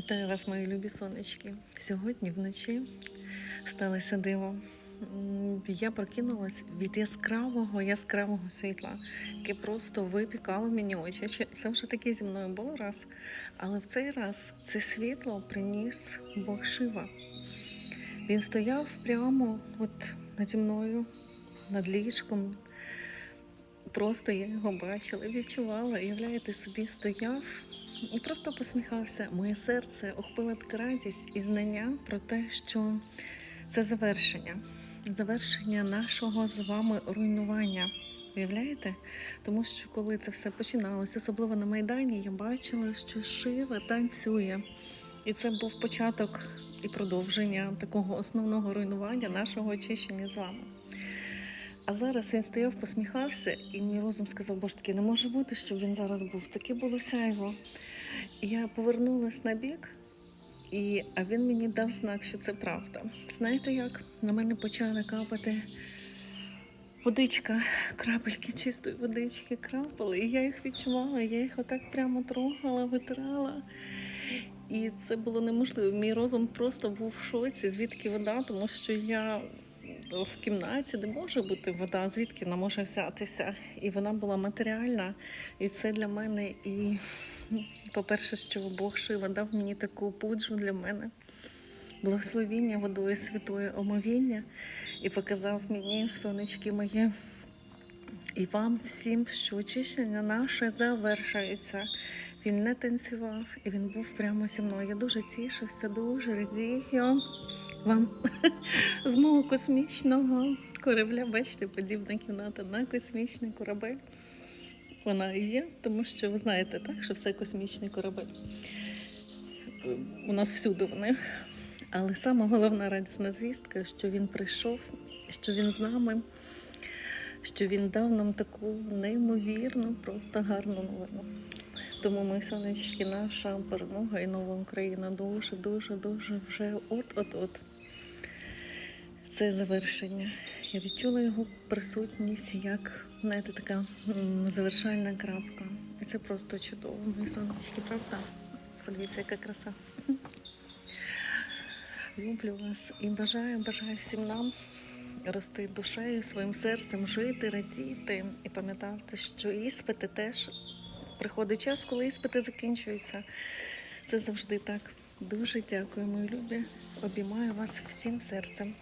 Вітаю вас, мої любі сонечки. Сьогодні вночі сталося диво. Я прокинулась від яскравого яскравого світла, яке просто випікало мені очі. Це вже таке зі мною було раз. Але в цей раз це світло приніс Бог Шива. Він стояв прямо от наді мною, над ліжком. Просто я його бачила, відчувала, уявляєте собі, стояв і просто посміхався. Моє серце охопила така радість і знання про те, що це завершення, завершення нашого з вами руйнування. Уявляєте? Тому що коли це все починалося, особливо на Майдані, я бачила, що Шива танцює. І це був початок і продовження такого основного руйнування нашого очищення з вами. А зараз він стояв, посміхався, і мій розум сказав, боже таки, не може бути, щоб він зараз був. Таке було сяйво. Я повернулась на бік, і, а він мені дав знак, що це правда. Знаєте як? На мене почали капати водичка, крапельки чистої водички крапали, і я їх відчувала, я їх отак прямо трогала, витирала. І це було неможливо. Мій розум просто був в шоці, звідки вода, тому що я в кімнаті, де може бути вода, звідки вона може взятися. І вона була матеріальна. І це для мене і, по-перше, що Бог Шива дав мені таку пуджу для мене, благословіння водою святої омовіння, і показав мені, сонечки мої, і вам всім, що очищення наше завершується. Він не танцював, і він був прямо зі мною. Я дуже тішився, дуже радію вам з мого космічного корабля. Бачите, подібна кімната на космічний корабель. Вона і є, тому що ви знаєте, так, що все космічний корабель. У нас всюди вони. Але саме головна радісна звістка, що він прийшов, що він з нами, що він дав нам таку неймовірну, просто гарну новину. Тому ми, сонечки, наша перемога і нова Україна дуже, дуже, дуже вже от-от-от. Це завершення. Я відчула його присутність як, знаєте, така завершальна крапка. І це просто чудово. Мої сонечки, правда? Подивіться, яка краса. Люблю вас і бажаю, бажаю всім нам рости душею, своїм серцем, жити, радіти і пам'ятати, що іспити теж приходить час, коли іспити закінчуються. Це завжди так. Дуже дякую, мої любі. Обіймаю вас всім серцем.